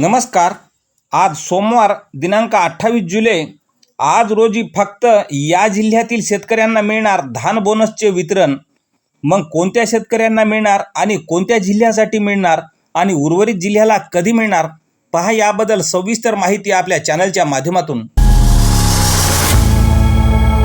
नमस्कार. आज सोमवार दिनांक अठ्ठावीस जुलै. आज रोजी फक्त या जिल्ह्यातील शेतकऱ्यांना मिळणार धान बोनसचे वितरण. मग कोणत्या शेतकऱ्यांना मिळणार आणि कोणत्या जिल्ह्यासाठी मिळणार आणि उर्वरित जिल्ह्याला कधी मिळणार? पहा याबद्दल सविस्तर माहिती आपल्या चॅनलच्या माध्यमातून.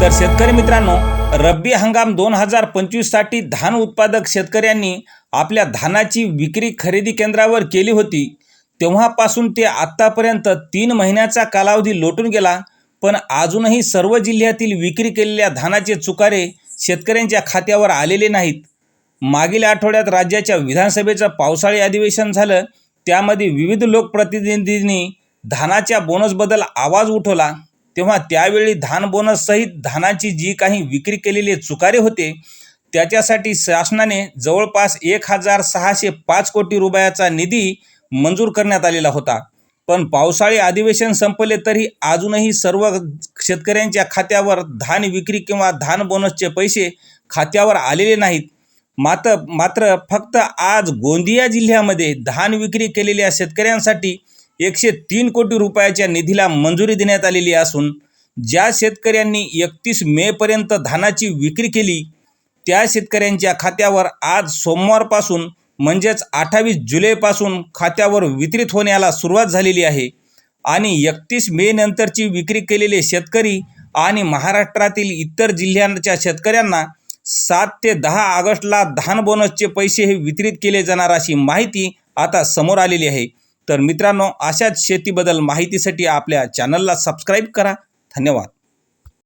तर शेतकरी मित्रांनो रब्बी हंगाम दोन हजार पंचवीससाठी धान उत्पादक शेतकऱ्यांनी आपल्या धानाची विक्री खरेदी केंद्रावर केली होती. तेव्हापासून ते आत्तापर्यंत तीन महिन्याचा कालावधी लोटून गेला पण अजूनही सर्व जिल्ह्यातील विक्री केलेल्या धानाचे चुकारे शेतकऱ्यांच्या खात्यावर आलेले नाहीत. मागील आठवड्यात राज्याच्या विधानसभेचं पावसाळी अधिवेशन झालं त्यामध्ये विविध लोकप्रतिनिधींनी धानाच्या बोनसबद्दल आवाज उठवला. तेव्हा त्यावेळी धान बोनससहित धानाची जी काही विक्री केलेले चुकारे होते त्याच्यासाठी शासनाने जवळपास एक हजार सहाशे पाच कोटी रुपयाचा निधी मंजूर करण्यात आलेला होता. पण पावसाळी अधिवेशन संपले तरी अजूनही सर्व शेतकऱ्यांच्या खात्यावर धान विक्री किंवा धान बोनसचे पैसे खात्यावर आलेले नाहीत. मात्र मात्र फक्त आज गोंदिया जिल्ह्यामध्ये धान विक्री केलेल्या शेतकऱ्यांसाठी एकशे तीन कोटी रुपयाच्या निधीला मंजुरी देण्यात आलेली असून ज्या शेतकऱ्यांनी एकतीस मेपर्यंत धानाची विक्री केली त्या शेतकऱ्यांच्या खात्यावर आज सोमवारपासून म्हणजेच अठ्ठावीस जुलैपासून खात्यावर वितरित होण्याला सुरुवात झालेली आहे. आणि एकतीस मे नंतरची विक्री केलेले शेतकरी आणि महाराष्ट्रातील इतर जिल्ह्यांच्या शेतकऱ्यांना सात ते दहा ऑगस्टला धान बोनसचे पैसे हे वितरित केले जाणार अशी माहिती आता समोर आलेली आहे. तर मित्रांनो अशाच शेतीबद्दल माहितीसाठी आपल्या चॅनलला सबस्क्राईब करा. धन्यवाद.